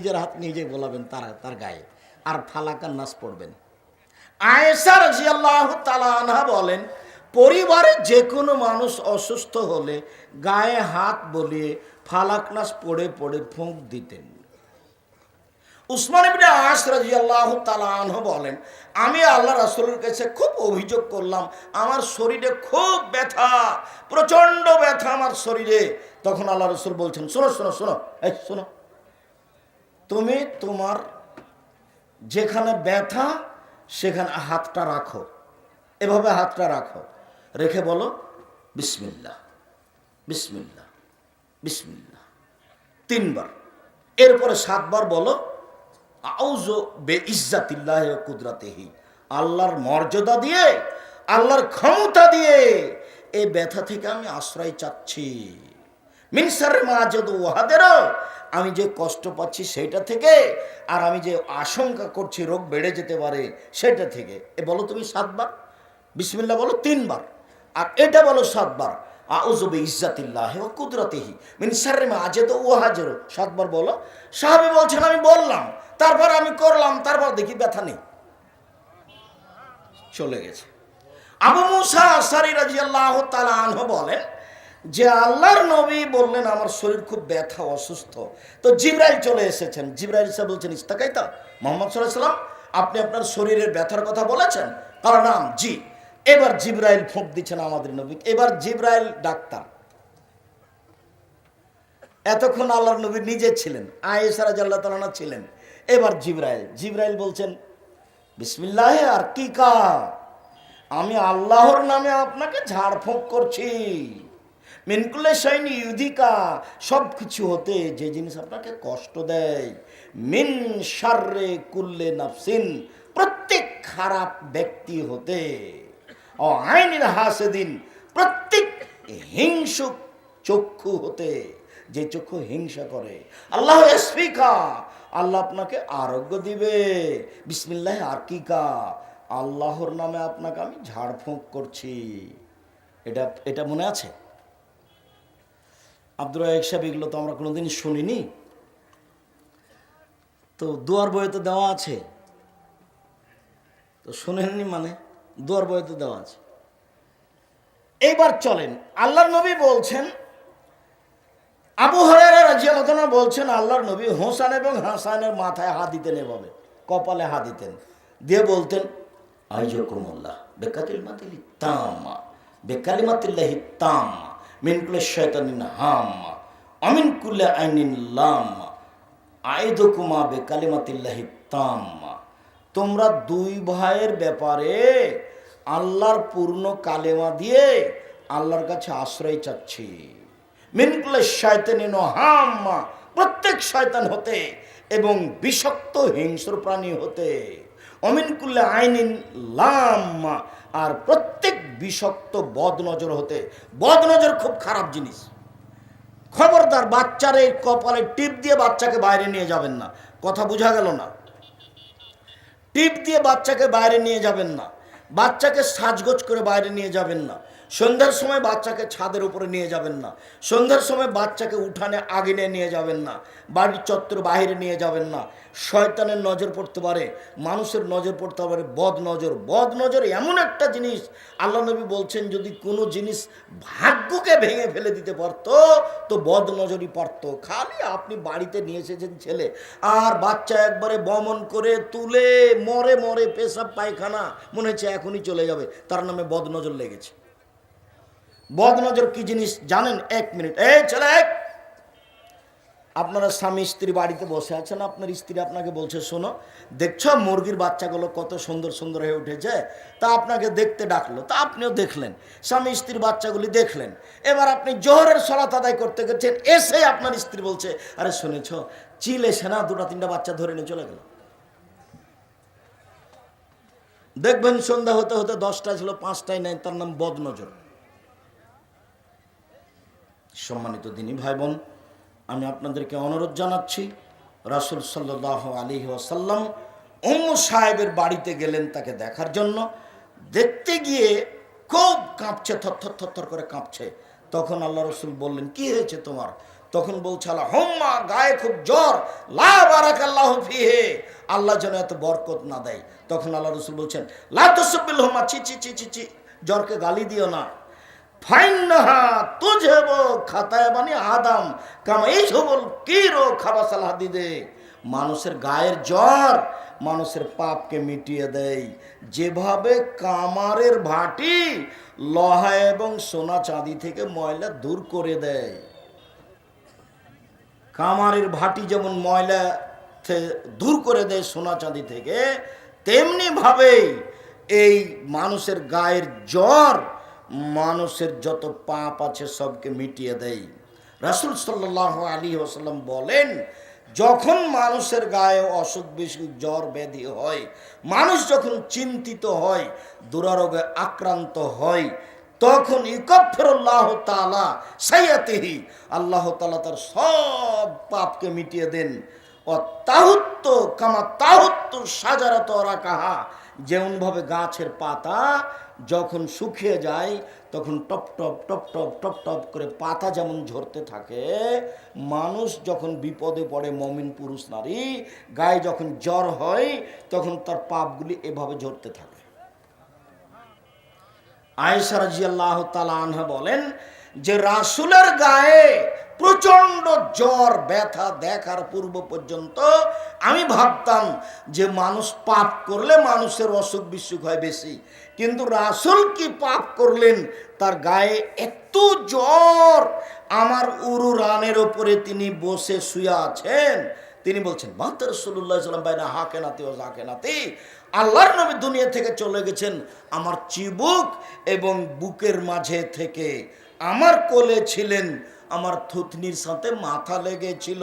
নিজের হাত নিজে বলাবেন তার তার গায়ে। আর ফালাকার নাচ পড়বেন। আয়েশা রাজিয়াল্লাহ তালা আনহা বলেন, পরিবারে যে কোনো মানুষ অসুস্থ হলে গায়ে হাত বলিয়ে ফালাক নাচ পড়ে পড়ে ফুঁক দিতেন। উসমান ইবনে আস রাজিয়াল্লাহ তালা আনহু বলেন, আমি আল্লাহ রাসূলের কাছে খুব অভিযোগ করলাম, আমার শরীরে খুব ব্যথা, প্রচণ্ড ব্যথা আমার শরীরে। তখন আল্লাহ রসুল বলছেন, শোনো শোনো শোনো, এই শোনো। তুমি তোমার যেখানে ব্যথা, সেখানে হাতটা রাখো। এভাবে হাতটা রাখো। রেখে বলো, বিসমিল্লাহ বিসমিল্লা বিসমিল্লা তিনবার। এরপরে সাতবার বলো আউজো বে ইজ্জাতিল্লাহ কুদরাতেহি। আল্লাহর মর্যাদা দিয়ে, আল্লাহর ক্ষমতা দিয়ে এই ব্যথা থেকে আমি আশ্রয় চাচ্ছি। মিনসারের মা যদ ওহাদেরও আমি যে কষ্ট পাচ্ছি সেইটা থেকে, আর আমি যে আশঙ্কা করছি রোগ বেড়ে যেতে পারে সেটা থেকে। এ বলো তুমি সাতবার? বিসমিল্লা বলো তিনবার। আর এটা বলো সাতবার। আউজবে ইজ্জাতিল্লাহ ও কুদরতেহি। মিন সারে মা আজে তো ওহাজের সাতবার বলো। সাহাবি বলছেন, আমি বললাম, তারপর আমি করলাম, তারপর দেখি ব্যথা নেই। চলে গেছে। আবু মুসা আসারি রাজি আল্লাহ তালা আনহ বলেন যে আল্লাহর নবী বললেন, আমার শরীর খুব ব্যথা, অসুস্থ। তো জিব্রাইল চলে এসেছেন। জিব্রাইল সাহেব বলছেন, ইস্তাকাইতা, মোহাম্মদ সাল্লাম আপনি আপনার শরীরের ব্যথার কথা বলেছেন? কারণ, নাম, জি। এবার জিব্রাইল ফোঁক দিচ্ছেন আমাদের নবী এবার জিব্রাইল ডাক্তার। এতক্ষণ আল্লাহর নবী নিজে ছিলেন আয়েসারা জাল্লাহ ছিলেন। এবার জিব্রাইল জিব্রাইল বলছেন, বিসমিল্লাহ, আর কি কা আমি আল্লাহর নামে আপনাকে ঝাড়ফুঁক করছি। মিনকুলে সৈনি ইউদিকা সব কিছু হতে যে জিনিস আপনাকে কষ্ট দেয়। মিন সার্রে কুল্লে নাফসিন, প্রত্যেক খারাপ ব্যক্তি হতে। ও আইনের হাসে দিন প্রত্যেক হিংসুক চক্ষু হতে, যে চক্ষু হিংসা করে। আল্লাহ স্পিকা আল্লাহ আপনাকে আরোগ্য দিবে। বিসমিল্লাহ, আর কি কা? আল্লাহর নামে আপনাকে আমি ঝাড়ফুঁক করছি। এটা এটা মনে আছে? আব্দুর রাহেক সাহেব এগুলো তো আমরা কোনোদিন শুনিনি। তো দুয়ার বইয়ে তো দেওয়া আছে। তো শুনেননি মানে? দুয়ার বইয়ে তো দেওয়া আছে। এইবার চলেন, আল্লাহর নবী বলছেন, আবু হরেরা বলছেন, আল্লাহর নবী হোসান এবং হাসানের মাথায় হাত দিতেন এভাবে, কপালে হাত দিতেন। দিয়ে বলতেন আইজকুমুল্লাহ বেকাতিল মাতিলি তামা বেকালিমাতিল্লাহি তামা। মিন কুল্লে শয়তানিন হাম্মা অমিন কুল্লে আইনিন লাম্মা, আইদকুমা বেকালিমাতিল্লাহি তাম্মা। তোমরা দুই ভাইয়ের ব্যাপারে আল্লাহর পূর্ণ কালেমা দিয়ে আল্লাহর কাছে আশ্রয় চাচ্ছি। মিনকুলে শয়তানিন হাম্মা, প্রত্যেক শয়তান হতে এবং বিষাক্ত হিংস্র প্রাণী হতে। অমিনকুল্লে আইনিন লাম্মা, আর প্রত্যেক বিষাক্ত বদনজর হতে, বদনজর খুব খারাপ জিনিস। খবরদার বাচ্চার এই কপালে টিপ দিয়ে বাচ্চাকে বাইরে নিয়ে যাবেন না। কথা বোঝা গেল না? টিপ দিয়ে বাচ্চাকে বাইরে নিয়ে যাবেন না। বাচ্চাকে সাজগোজ করে বাইরে নিয়ে যাবেন না। সন্ধ্যার সময় বাচ্চাকে ছাদের উপরে নিয়ে যাবেন না। সন্ধ্যার সময় বাচ্চাকে উঠানে, আগিনে নিয়ে যাবেন না। বাড়ির চত্বর বাইরে নিয়ে যাবেন না। শয়তানের নজর পড়তে পারে, মানুষের নজর পড়তে পারে, বদ নজর। বদ নজর এমন একটা জিনিস, আল্লাহ নবী বলছেন, যদি কোনো জিনিস ভাগ্যকে ভেঙে ফেলে দিতে পারতো, তো বদ নজরই পারতো। খালি আপনি বাড়িতে নিয়ে এসেছেন ছেলে, আর বাচ্চা একবারে বমন করে তুলে মরে মরে পেশাব পায়খানা, মনে হচ্ছে এখনই চলে যাবে। তার নামে বদ নজর লেগেছে। বদনজর কি জিনিস জানেন? এক মিনিট। এই এক। আপনারা স্বামী স্ত্রী বাড়িতে বসে আছেন, আপনার স্ত্রী আপনাকে বলছে, শোনো, দেখছ মুরগির বাচ্চাগুলো কত সুন্দর সুন্দর হয়ে উঠেছে? তা আপনাকে দেখতে ডাকলো। তা আপনিও দেখলেন। স্বামী স্ত্রীর বাচ্চাগুলি দেখলেন। এবার আপনি জোহরের সলাত আদায় করতে গেছেন, এসে আপনার স্ত্রী বলছে, আরে শুনেছ, চিল এসে না দুটা তিনটা বাচ্চা ধরে নিয়ে চলে গেল। দেখবেন সন্ধ্যা হতে হতে দশটা ছিল, পাঁচটায় নাই, তার নাম বদনজর সম্মানিত দিনী ভাই বোন আমি আপনাদেরকে অনুরোধ জানাচ্ছি, রাসুল সাল্লাহ আলী ওয়াসাল্লাম ওম সাহেবের বাড়িতে গেলেন তাকে দেখার জন্য। দেখতে গিয়ে খুব কাঁপছে, থরথর থরথর করে কাঁপছে। তখন আল্লাহ রসুল বললেন, কি হয়েছে তোমার? তখন বলছে, আল্লাহ, হোম্মা, গায়ে খুব জ্বর। লা বারাকাল্লাহ ফিহে। আল্লাহ যেন এত বরকত না দেয়। তখন আল্লাহ রসুল বলছেন, লা তসবিল হোম্মা চি চি চি চি চি জ্বরকে গালি দিও না। খাতায় বানি আদাম। এই মানুষের গায়ের জ্বর মানুষের পাপকে মিটিয়ে দেয়। যেভাবে কামারের ভাটি লহা এবং সোনা চাঁদি থেকে ময়লা দূর করে দেয়। কামারের ভাটি যেমন ময়লা দূর করে দেয় সোনা চাঁদি থেকে তেমনি ভাবে এই মানুষের গায়ের জ্বর মানুষের যত পাপ আছে সবকে মিটিয়ে দেয় রাসুল সাল্লাহ আলী ওসাল্লাম বলেন, যখন মানুষের গায়ে অসুখ বিসুখ জ্বর, ব্যাধি হয়, মানুষ যখন চিন্তিত হয়, দুরারোগে আক্রান্ত হয়, তখন ইকফিরুল্লাহ তালা সাইয়াতিহি, আল্লাহ তালা তার সব পাপকে মিটিয়ে দেন। ও তাহুত্ত কামা তাহুত্ত সাজারাত কাহা যেমনভাবে গাছের পাতা যখন শুকিয়ে যায়, তখন টপ টপ টপ টপ টপ টপ করে পাতা যেমন ঝরতে থাকে, মানুষ যখন বিপদে পড়ে, মমিন পুরুষ, নারী, গায়ে যখন জ্বর হয়, তখন তার পাপগুলি এভাবে ঝরতে থাকে। আয়েশা রাজিয়াল্লাহ তালা আনহা বলেন যে, রাসুলের গায়ে প্রচণ্ড জ্বর, ব্যথা দেখার পূর্ব পর্যন্ত আমি ভাবতাম যে, মানুষ পাপ করলে মানুষের অসুখ বিসুখ হয় বেশি। কিন্তু রাসুল কি পাপ করলেন? তার গায়ে এত জ্বর। আমার উরু রানের ওপরে তিনি বসে শুয়ে আছেন। তিনি বলছেন মাত্র রসুল্লাহ সাল্লাম বাইনা হাকে নাতি ও জাকে নাতি। আল্লাহর নবী দুনিয়া থেকে চলে গেছেন। আমার চিবুক এবং বুকের মাঝে থেকে আমার কোলে ছিলেন। আমার থুতনির সাথে মাথা লেগেছিল।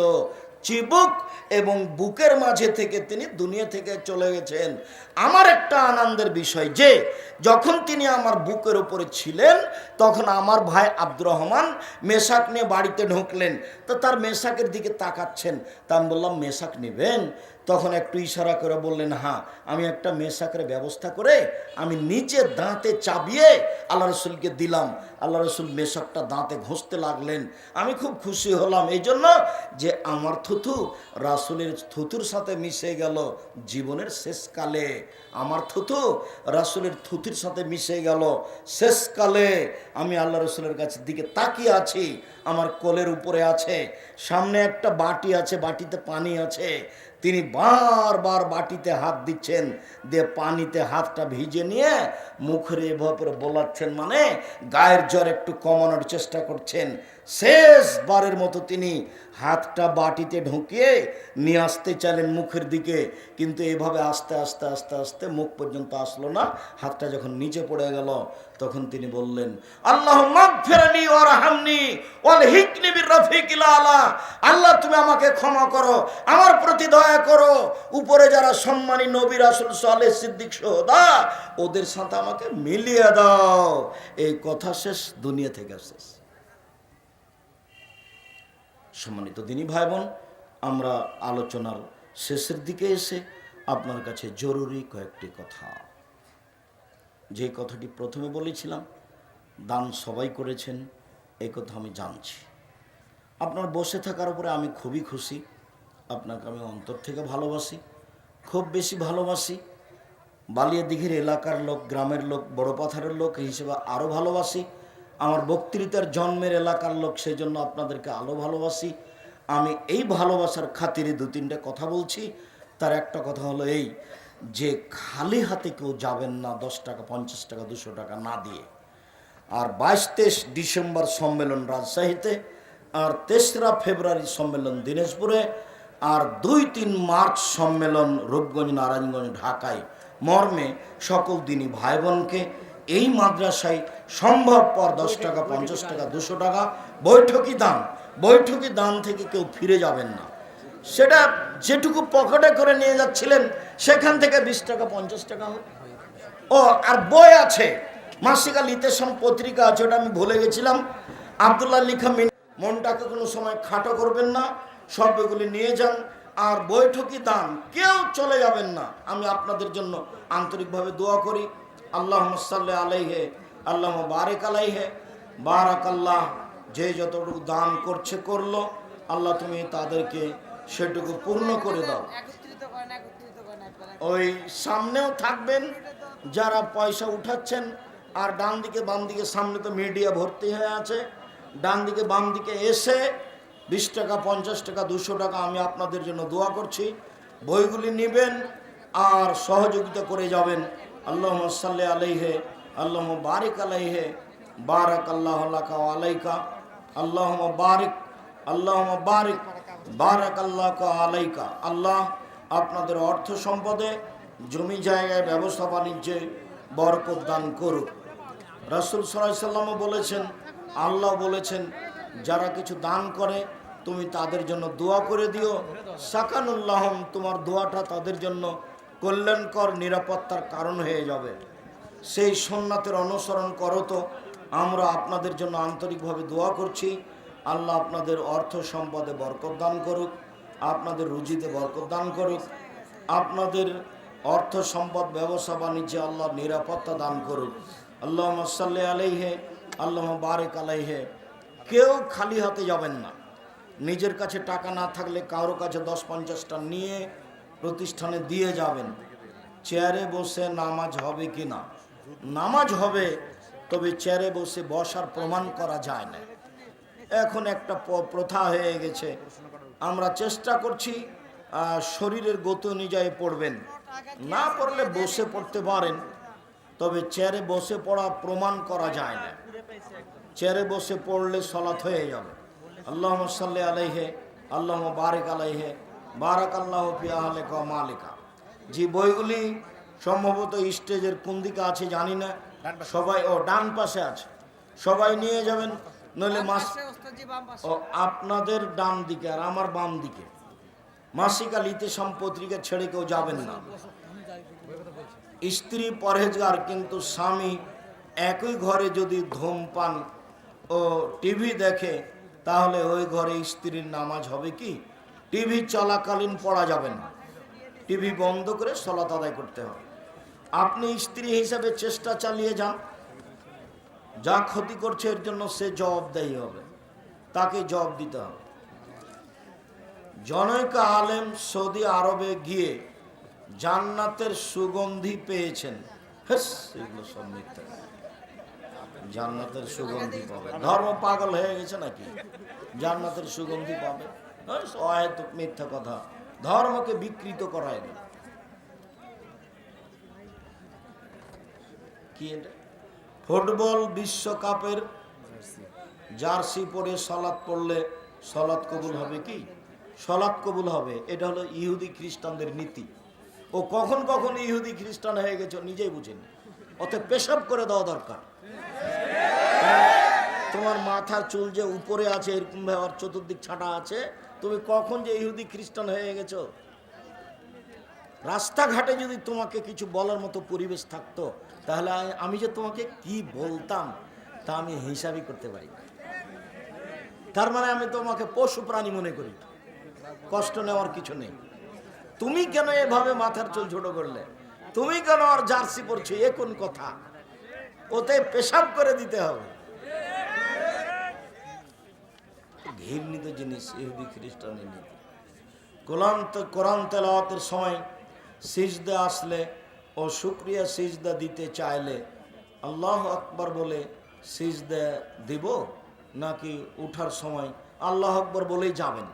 চিবুক এবং বুকের মাঝে থেকে তিনি দুনিয়া থেকে চলে গেছেন। আমার একটা আনন্দের বিষয় যে, যখন তিনি আমার বুকের উপরে ছিলেন, তখন আমার ভাই আব্দুর রহমান মেশাক নিয়ে বাড়িতে ঢুকলেন। তো তার মেশাকের দিকে তাকাচ্ছেন। তা আমি বললাম, মেশাক নেবেন? তখন একটু ইশারা করে বললেন হ্যাঁ আমি একটা মেশাকের ব্যবস্থা করে আমি নিচে দাঁতে চাবিয়ে আল্লাহ রসুলকে দিলাম। আল্লাহ রসুল মেশাকটা দাঁতে ঘষতে লাগলেন। আমি খুব খুশি হলাম। এই জন্য যে আমার থুথু রাসুলের থুতুর সাথে মিশে গেল জীবনের শেষকালে। আমার থুথু রাসুলের থুতুর সাথে মিশে গেল শেষকালে। আমি আল্লাহ রসুলের কাছের দিকে তাকিয়ে আছি। আমার কোলের উপরে আছে, সামনে একটা বাটি আছে, বাটিতে পানি আছে। তিনি বারবার বাটিতে হাত দিচ্ছেন, দিয়ে পানিতে হাতটা ভিজে নিয়ে মুখের এভাবে বোলাচ্ছেন মানে গায়ের জ্বর একটু কমানোর চেষ্টা করছেন। শেষবারের মতো তিনি হাতটা বাটিতে ঢুকিয়ে নিয়ে আসতে চাইলেন মুখের দিকে, কিন্তু এভাবে আস্তে আস্তে আস্তে আস্তে মুখ পর্যন্ত আসলো না। হাতটা যখন নিচে পড়ে গেল তখন তিনি বললেন, আল্লাহ আলা। আল্লাহ, তুমি আমাকে ক্ষমা করো, আমার প্রতি দয়া করো। উপরে যারা সম্মানী নবী রাসূল সালেহ সিদ্দিক সোহদা, ওদের সাথে আমাকে মিলিয়ে দাও। এই কথা শেষ, দুনিয়া থেকে শেষ। সম্মানিত দিনী ভাই বোন আমরা আলোচনার শেষের দিকে এসে আপনার কাছে জরুরি কয়েকটি কথা। যে কথাটি প্রথমে বলেছিলাম, দান সবাই করেছেন এই কথা আমি জানছি। আপনার বসে থাকার উপরে আমি খুবই খুশি, আপনাকে আমি অন্তর থেকে ভালোবাসি, খুব বেশি ভালোবাসি বালিয়া দিঘির এলাকার লোক, গ্রামের লোক, বড় পাথারের লোক হিসেবে আরও ভালোবাসি, আমার বক্তৃতার জন্মের এলাকার লোক সেই জন্য আপনাদেরকে আরও ভালোবাসি। আমি এই ভালোবাসার খাতিরে দু তিনটে কথা বলছি, তার একটা কথা হলো এই যে খালি হাতে কেউ যাবেন না দশ টাকা পঞ্চাশ টাকা দুশো টাকা না দিয়ে। আর বাইশ তেইশ ডিসেম্বর সম্মেলন রাজশাহীতে আর তেসরা ফেব্রুয়ারি সম্মেলন দিনাজপুরে আর দুই তিন মার্চ সম্মেলন রূপগঞ্জ নারায়ণগঞ্জ ঢাকায়। মর্মে সকল দিনই ভাই বোনকে এই মাদ্রাসায় সম্ভবপর দশ টাকা পঞ্চাশ টাকা দুশো টাকা বৈঠকি দান। বৈঠকি দান থেকে কেউ ফিরে যাবেন না। সেটা যেটুকু পকেটে করে নিয়ে যাচ্ছিলেন, সেখান থেকে বিশ টাকা, পঞ্চাশ টাকা ও, আর বই আছে। মাসিকা লিতেশন পত্রিকা আছে, ওটা আমি ভুলে গেছিলাম। আবদুল্লাহ লিখা মিন মনটাকে কোনো সময় খাটো করবেন না সব এগুলি নিয়ে যান। আর বৈঠকি দান, কেউ চলে যাবেন না। আমি আপনাদের জন্য আন্তরিকভাবে দোয়া করি। আল্লাহ সাল্লাহ আলাইহে আল্লাহ বারেক আলাইহে। বারাক আল্লাহ যে যতটুকু দান করছে, করল। আল্লাহ তুমি তাদেরকে সেটুকু পূর্ণ করে দাও। ওই সামনেও থাকবেন যারা পয়সা উঠাচ্ছেন আর ডান দিকে বাম দিকে সামনে তো মিডিয়া ভর্তি হয়ে আছে ডান দিকে বাম দিকে এসে বিশ টাকা পঞ্চাশ টাকা দুশো টাকা আমি আপনাদের জন্য দোয়া করছি। বইগুলি নেবেন আর সহযোগিতা করে যাবেন। আল্লাহ সাল্লি আলাইহে আল্লাহ বারিক আলাইহে বারাক আল্লাহ আলাইকা। আল্লাহ বারিক আল্লাহ বারিক। বারাক আল্লাহ আলাইকা। আল্লাহ আপনাদের অর্থ সম্পদে জমি জায়গায় ব্যবসা বাণিজ্যে বরকত দান করুক। রাসুল সাল্লাহ সাল্লামও বলেছেন, আল্লাহ বলেছেন, যারা কিছু দান করে, তুমি তাদের জন্য দোয়া করে দিও। সাকানুল্লাহম, তোমার দোয়াটা তাদের জন্য কল্যাণকর, নিরাপত্তার কারণ হয়ে যাবে। সেই সোননাথের অনুসরণ করো তো, আমরা আপনাদের জন্য আন্তরিকভাবে দোয়া করছি। আল্লাহ আপনাদের অর্থ সম্পদে বরকত দান করুক, আপনাদের রুজিতে বরকত দান করুক, আপনাদের অর্থ সম্পদ ব্যবসা বাণিজ্যে আল্লাহ নিরাপত্তা দান করুক। আল্লাহ সাল্লি আলাইহে আল্লাহ বারেক আলাইহে। কেউ খালি হাতে যাবেন না। নিজের কাছে টাকা না থাকলে কারও কাছে দশ পঞ্চাশটা নিয়ে প্রতিষ্ঠানে দিয়ে যাবেন। চেয়ারে বসে নামাজ হবে কি না? নামাজ হবে, তবে চেয়ারে বসে বসার প্রমাণ করা যায় না। এখন একটা প্রথা হয়ে গেছে। আমরা চেষ্টা করছি শরীরের গতি অনুযায়ী পড়বেন। না পড়লে বসে পড়তে পারেন তবে চেয়ারে বসে পড়া প্রমাণ করা যায় না। চেয়ারে বসে পড়লে সলাৎ হয়ে যাবে। আল্লাহ সাল্লি আলাইহে আল্লাহ বারেক আলাইহে বারাক আল্লাহ পিয়াহলে মালিকা। যে বইগুলি সম্ভবত স্টেজের কোন দিকে আছে জানি না। সবাই ও ডান পাশে আছে। সবাই নিয়ে যাবেন নইলে মাস ও আপনাদের ডান দিকে আর আমার বাম দিকে। মাসিক আল ইতেসাম পত্রিকা ছেড়ে কেউ যাবেন না। স্ত্রী পরহেজগার কিন্তু স্বামী একই ঘরে যদি ধূমপান ও টিভি দেখে তাহলে ওই ঘরে স্ত্রীর নামাজ হবে কি? টিভি চলাকালীন পড়া যাবে না। টিভি বন্ধ করে সলাত আদায় করতে হবে। আপনি স্ত্রী হিসাবে চেষ্টা চালিয়ে যান। যা ক্ষতি করছে এর জন্য সে জবাবদায়ী হবে। তাকে জবাব দিতে হবে। জনৈক আলেম সৌদি আরবে গিয়ে জান্নাতের সুগন্ধি পেয়েছেন। এগুলো জান্নাতের সুগন্ধি পাবে। ধর্ম পাগল হয়ে গেছে নাকি? জান্নাতের সুগন্ধি পাবে। মিথ্যা কথা। ধর্মকে বিকৃত করায় না। কি এটা? ফুটবল বিশ্বকাপের জার্সি পরে সলাৎ পড়লে সলাৎ কবুল হবে কি? সলাৎ কবুল হবে। এটা হলো ইহুদি খ্রিস্টানদের নীতি। ও কখন কখন ইহুদি খ্রিস্টান হয়ে গেছে নিজেই বুঝেন। অত পেশাব করে দেওয়া দরকার। তোমার মাথার চুল যে উপরে আছে, এরকম ভাবে চতুর্দিক ছাটা আছে, তুমি কখন যে ইহুদি খ্রিস্টান হয়ে গেছো? রাস্তাঘাটে যদি তোমাকে কিছু বলার মতো পরিবেশ থাকতো, তাহলে আমি যে তোমাকে কি বলতাম, তা আমি হিসাবই করতে পারি না। তার মানে আমি তোমাকে পশু প্রাণী মনে করি। কষ্ট নেওয়ার কিছু নেই। তুমি কেন এভাবে মাথার চুল ছোট করলে? তুমি কেন আর জার্সি পরছো? এ কোন কথা? ওতে পেশাব করে দিতে হবে। ঘৃণিত জিনিস ইহুদি খ্রিস্টানের নীতি। কোরআন তেলাওয়াতের সময় সিজদা আসলে ও শুক্রিয়া সিজদা দিতে চাইলে আল্লাহ আকবর বলে সিজদা দিব নাকি উঠার সময় আল্লাহ আকবর বলেই যাবেন।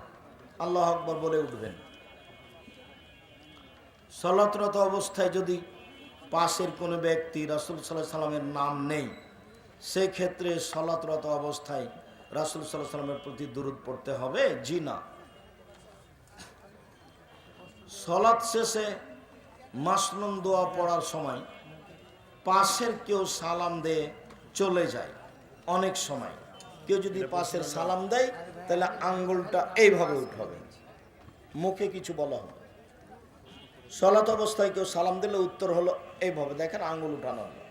আল্লাহ আকবর বলে উঠবেন। সলাতরত অবস্থায় যদি পাশের কোনো ব্যক্তি রাসুল সাল্লাহ সাল্লামের নাম নেই, সেক্ষেত্রে সলাতরত অবস্থায় রাসুল সাল্লাহ সাল্লামের প্রতি দূরত পড়তে হবে। জি না। সলাৎ শেষে মাসনুন দোয়া পড়ার সময় পাশের কেউ সালাম দিয়ে চলে যায় অনেক সময়। কেউ যদি পাশের সালাম দেয়, তাহলে আঙ্গুলটা এইভাবে উঠাবে। মুখে কিছু বলা হবে। সলাত অবস্থায় কেউ সালাম দিলে উত্তর হলো এইভাবে, দেখেন আঙ্গুল উঠানো হলো।